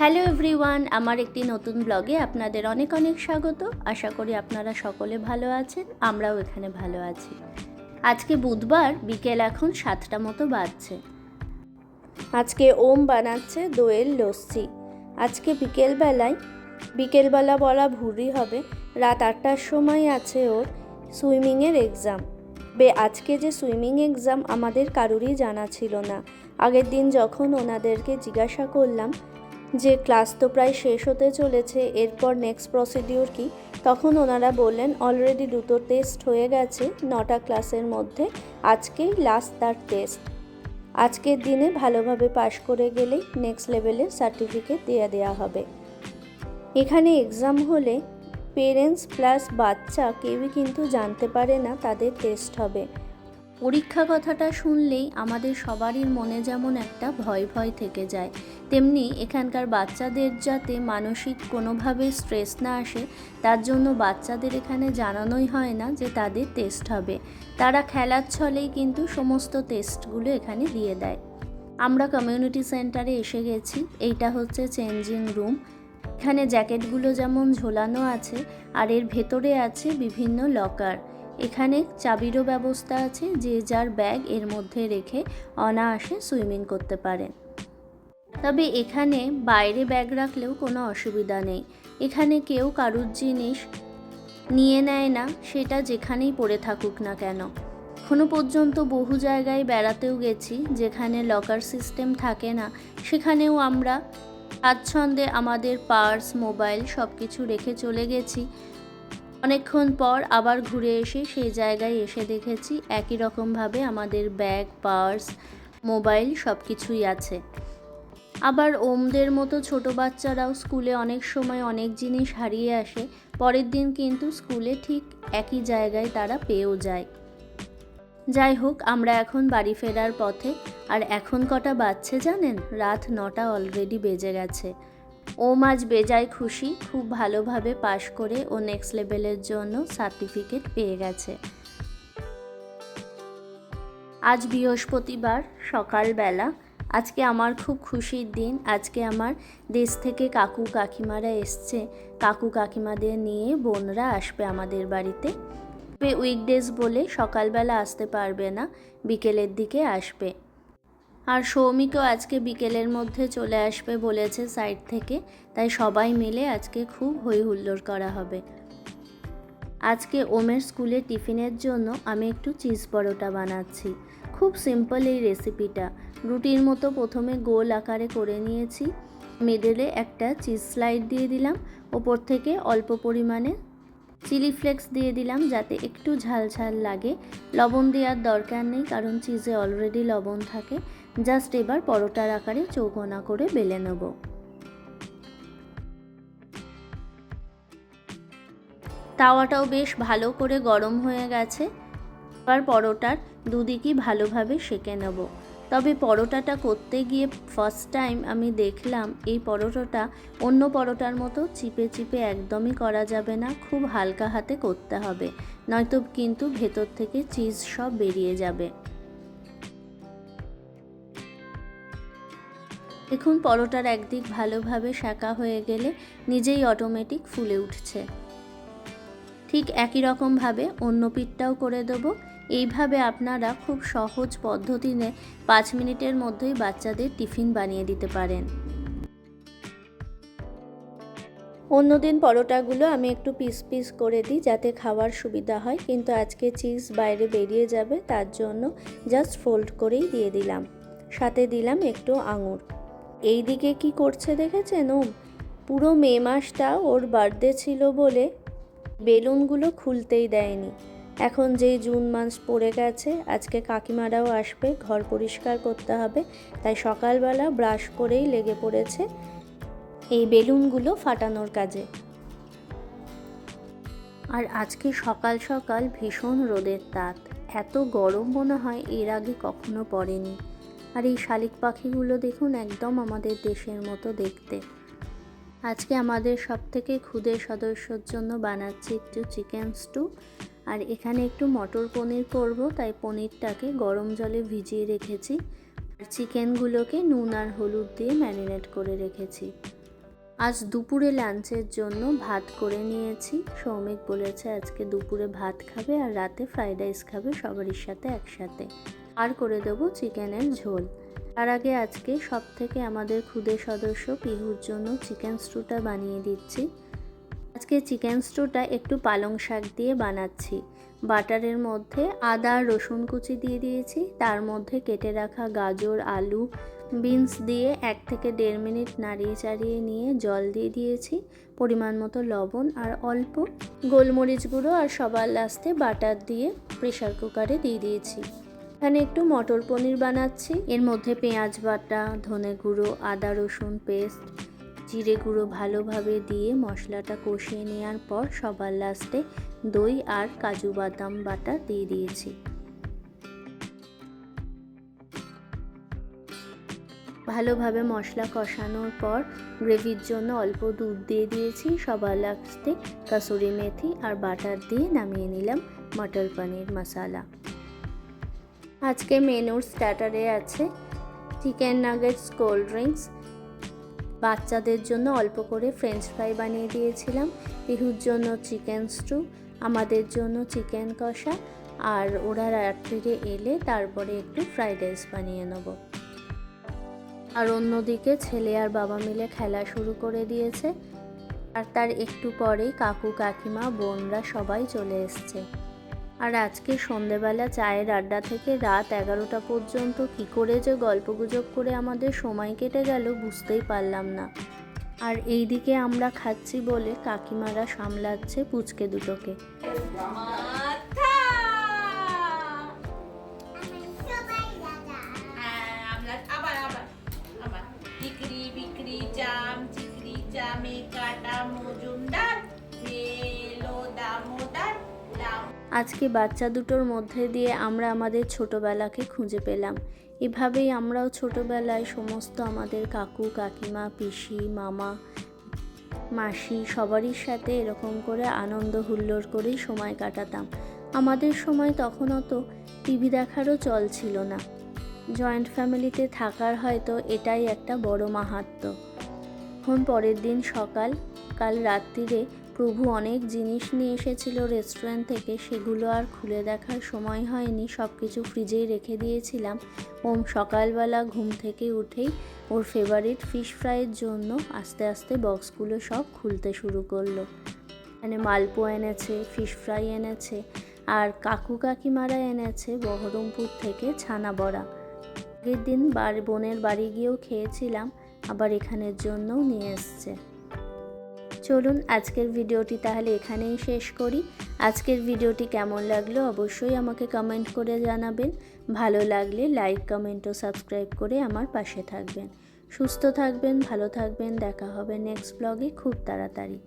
Hello everyone, আমার একটি নতুন ব্লগে আপনাদের অনেক অনেক স্বাগত। আশা করি আপনারা সকলে ভালো আছেন, আমরাও এখানে ভালো আছি। আজকে বুধবার, বিকেল এখন সাতটা মতো বাজছে। আজকে ওম বানাচ্ছে দইয়ের লস্যি। আজকে বিকেলবেলায়, বিকেলবেলা বলা ভুরি হবে, রাত আটটার সময় আছে ওর সুইমিংয়ের এক্সাম। বে, আজকে যে সুইমিং এক্সাম আমাদের কারোরই জানা ছিল না। আগের দিন যখন ওনাদেরকে জিজ্ঞাসা করলাম যে ক্লাস তো প্রায় শেষ হতে চলেছে, এরপর নেক্সট প্রসিডিউর কি? তখন ওনারা বললেন অলরেডি দুটো টেস্ট হয়ে গেছে, নটা ক্লাসের মধ্যে, আজকেই লাস্ট তার টেস্ট আজকের দিনে ভালোভাবে পাশ করে গেলেই নেক্সট লেভেলের সার্টিফিকেট দেওয়া দেওয়া হবে। এখানে এক্সাম হলে পেরেন্টস প্লাস বাচ্চা কেউই কিন্তু জানতে পারে না তাদের টেস্ট হবে। পরীক্ষা কথাটা শুনলেই আমাদের সবারই মনে যেমন একটা ভয় ভয় থেকে যায়, তেমনি এখানকার বাচ্চাদের যাতে মানসিক কোনোভাবে স্ট্রেস না আসে, তার জন্য বাচ্চাদের এখানে জানানোই হয় না যে তাদের টেস্ট হবে। তারা খেলার ছলেই কিন্তু সমস্ত টেস্টগুলো এখানে দিয়ে দেয়। আমরা কমিউনিটি সেন্টারে এসে গেছি, এইটা হচ্ছে চেঞ্জিং রুম এখানে জ্যাকেটগুলো যেমন ঝোলানো আছে, আর এর ভেতরে আছে বিভিন্ন লকার এখানে চাবিরও ব্যবস্থা আছে যে যার ব্যাগ এর মধ্যে রেখে অনায়াসে সুইমিং করতে পারেন তবে এখানে বাইরে ব্যাগ রাখলেও কোনো অসুবিধা নেই। এখানে কেউ কারুর জিনিস নিয়ে নেয় না, সেটা যেখানেই পড়ে থাকুক না কেন। এখনও পর্যন্ত বহু জায়গায় বেড়াতেও গেছি, যেখানে লকার সিস্টেম থাকে না। সেখানেও আমরা স্বাচ্ছন্দ্যে আমাদের পার্স, মোবাইল সব কিছু রেখে চলে গেছি। অনেকক্ষণ পর আবার ঘুরে এসে সেই জায়গায় এসে দেখেছি একই রকমভাবে আমাদের ব্যাগ, পার্স, মোবাইল সব কিছুই আছে। আবার ওমদের মতো ছোট বাচ্চারাও স্কুলে অনেক সময় অনেক জিনিস হারিয়ে আসে, পরের দিন কিন্তু স্কুলে ঠিক একই জায়গায় তারা পেয়েও যায়। যাই হোক, আমরা এখন বাড়ি ফেরার পথে, আর এখন কটা বাচ্চে জানেন? রাত নটা অলরেডি বেজে গেছে। ওম আজ বেজায় খুশি, খুব ভালোভাবে পাশ করে ও নেক্সট লেভেলের জন্য সার্টিফিকেট পেয়ে গেছে। আজ বৃহস্পতিবার, সকালবেলা। আজকে আমার খুব খুশির দিন। আজকে আমার দেশ থেকে কাকু কাকিমারা এসছে। কাকু কাকিমাদের নিয়ে বোনরা আসবে আমাদের বাড়িতে। উইকডেজ বলে সকালবেলা আসতে পারবে না, বিকেলের দিকে আসবে। আর সৌমিকও আজকে বিকেলের মধ্যে চলে আসবে বলেছে সাইড থেকে, তাই সবাই মিলে আজকে খুব হই হুল্লোড় করা হবে। আজকে ওমের স্কুলে টিফিনের জন্য আমি একটু চিজ পরোটা বানাচ্ছি। খুব সিম্পল এই রেসিপিটা। রুটির মতো প্রথমে গোল আকারে করে নিয়েছি। মিডলে একটা চিজ স্লাইড দিয়ে দিলাম। ওপর থেকে অল্প পরিমাণে চিলি ফ্লেক্স দিয়ে দিলাম যাতে একটু ঝাল ঝাল লাগে। লবণ দেওয়ার দরকার নেই, কারণ চিজে অলরেডি লবণ থাকে। জাস্ট এবার পরোটার আকারে চৌকোনা করে বেলে নেব। তাওয়াটাও বেশ ভালো করে গরম হয়ে গেছে। এবার পরোটার দুদিকই ভালোভাবে সেঁকে নেব। তবে পরোটাটা করতে গিয়ে ফার্স্ট টাইম আমি দেখলাম এই পরোটাটা অন্য পরোটার মতো চিপে চিপে একদমই করা যাবে না, খুব হালকা হাতে করতে হবে। নয়তো কিন্তু ভেতর থেকে চিজ সব বেরিয়ে যাবে। দেখুন পরোটার একদিক ভালোভাবে শাঁকা হয়ে গেলে নিজেই অটোমেটিক ফুলে উঠছে। ঠিক একই রকমভাবে অন্য পিঠটাও করে দেবো। এইভাবে আপনারা খুব সহজ পদ্ধতিতে পাঁচ মিনিটের মধ্যেই বাচ্চাদের টিফিন বানিয়ে দিতে পারেন। অন্যদিন পরোটাগুলো আমি একটু পিস পিস করে দিই যাতে খাওয়ার সুবিধা হয়। কিন্তু আজকে চিজ বাইরে বেরিয়ে যাবে, তার জন্য জাস্ট ফোল্ড করেই দিয়ে দিলাম। সাথে দিলাম একটু আঙুর। এই দিকে কি করছে দেখেছেন ও? পুরো মে মাসটা ওর বার্থডে ছিল বলে বেলুনগুলো খুলতেই দেয়নি। এখন যেই জুন মাস পড়ে গেছে, আজকে কাকিমারাও আসবে, ঘর পরিষ্কার করতে হবে, তাই সকালবেলা ব্রাশ করেই লেগে পড়েছে এই বেলুনগুলো ফাটানোর কাজে। আর আজকে সকাল সকাল ভীষণ রোদের তাপ, এত গরম মনে হয় এর আগে কখনো পড়েনি। আর এই শালিক পাখিগুলো দেখুন একদম আমাদের দেশের মতো দেখতে। আজকে আমাদের সব থেকে ক্ষুদে সদস্যর জন্য বানাচ্ছি একটু চিকেন স্টু। আর এখানে একটু মটর পনির করব, তাই পনিরটাকে গরম জলে ভিজিয়ে রেখেছি। আর চিকেনগুলোকে নুন আর হলুদ দিয়ে ম্যারিনেট করে রেখেছি। আজ দুপুরে লাঞ্চের জন্য ভাত করে নিয়েছি। সৌমিক বলেছে আজকে দুপুরে ভাত খাবে আর রাতে ফ্রাইড রাইস খাবে সবারই সাথে একসাথে। আর করে দেবো চিকেনের ঝোল। তার আগে আজকে সব থেকে আমাদের ক্ষুদে সদস্য পিহুর জন্য চিকেন স্টুটা বানিয়ে দিচ্ছি। আজকে চিকেন স্টুটা একটু পালং শাক দিয়ে বানাচ্ছি। বাটারের মধ্যে আদা, রসুন কুচি দিয়ে দিয়েছি। তার মধ্যে কেটে রাখা গাজর, আলু, বিনস দিয়ে এক থেকে দেড় মিনিট নাড়িয়ে চাড়িয়ে নিয়ে জল দিয়ে দিয়েছি। পরিমাণ মতো লবণ আর অল্প গোলমরিচ গুঁড়ো আর সবার লাস্টে বাটার দিয়ে প্রেশার কুকারে দিয়ে দিয়েছি। এখানে একটু মটর পনির বানাচ্ছি। এর মধ্যে পেঁয়াজ বাটা, ধনে গুঁড়ো, আদা রসুন পেস্ট, জিরে গুঁড়ো ভালোভাবে দিয়ে মশলাটা কষিয়ে নেওয়ার পর সবার লাস্টে দই আর কাজু বাদাম বাটা দিয়ে দিয়েছি। ভালোভাবে মশলা কষানোর পর গ্রেভির জন্য অল্প দুধ দিয়ে দিয়েছি। সবার লাস্টে কাসুরি মেথি আর বাটার দিয়ে নামিয়ে নিলাম মটর পনির মশালা। আজকে মেনুর স্টার্টারে আছে চিকেন নাগেটস, কোল্ড ড্রিঙ্কস। বাচ্চাদের জন্য অল্প করে ফ্রেঞ্চ ফ্রাই বানিয়ে দিয়েছিলাম। পিহুর জন্য চিকেন স্টু, আমাদের জন্য চিকেন কষা, আর ওরা রাত্রিরে এলে তারপরে একটু ফ্রাইড রাইস বানিয়ে নেব। আর অন্যদিকে ছেলে আর বাবা মিলে খেলা শুরু করে দিয়েছে। আর তার একটু পরেই কাকু কাকিমা, বোনরা সবাই চলে এসছে। আর আজকে সন্ধেবেলা চায়ের আড্ডা থেকে রাত এগারোটা পর্যন্ত কি করে যে গল্পগুজব করে আমাদের সময় কেটে গেল বুঝতেই পারলাম না। আর এই দিকে আমরা খাচ্ছি বলে কাকিমারা সামলাচ্ছে পুচকে দুটোকে। আজকে বাচ্চা দুটোর মধ্যে দিয়ে আমরা আমাদের ছোটবেলাকে খুঁজে পেলাম। এভাবেই আমরাও ছোটবেলায় সমস্ত আমাদের কাকু, কাকিমা, পিসি, মামা, মাসি সবারই সাথে এরকম করে আনন্দ হুল্লোড় করেই সময় কাটাতাম। আমাদের সময় তখন অত টিভি দেখারও চল ছিল না। জয়েন্ট ফ্যামিলিতে থাকার হয়তো এটাই একটা বড় মাহাত্ম্য। এখন পরের দিন সকাল, কাল রাত্রিরে প্রভু অনেক জিনিস নিয়ে এসেছিল রেস্টুরেন্ট থেকে, সেগুলো আর খুলে দেখার সময় হয়নি। সব কিছু ফ্রিজেই রেখে দিয়েছিলাম। ওম, সকালবেলা ঘুম থেকে উঠেই ওর ফেভারিট ফিশ ফ্রাইয়ের জন্য আস্তে আস্তে বক্সগুলো সব খুলতে শুরু করল। মানে মালপোয়া এনেছে ফিশ ফ্রাই এনেছে, আর কাকু কাকিমারা এনেছে বহরমপুর থেকে ছানা বড়া আগের দিন বাড়ি বোনের বাড়ি গিয়েও খেয়েছিলাম, আবার এখানের জন্যও নিয়ে এসছে। চলুন আজকের ভিডিওটি তাহলে এখানেই শেষ করি। আজকের ভিডিওটি কেমন লাগল অবশ্যই আমাকে কমেন্ট করে জানাবেন। ভালো লাগলে লাইক কমেন্ট ও সাবস্ক্রাইব করে আমার পাশে থাকবেন। সুস্থ থাকবেন, ভালো থাকবেন, দেখা হবে নেক্সট ব্লগে খুব তাড়াতাড়ি।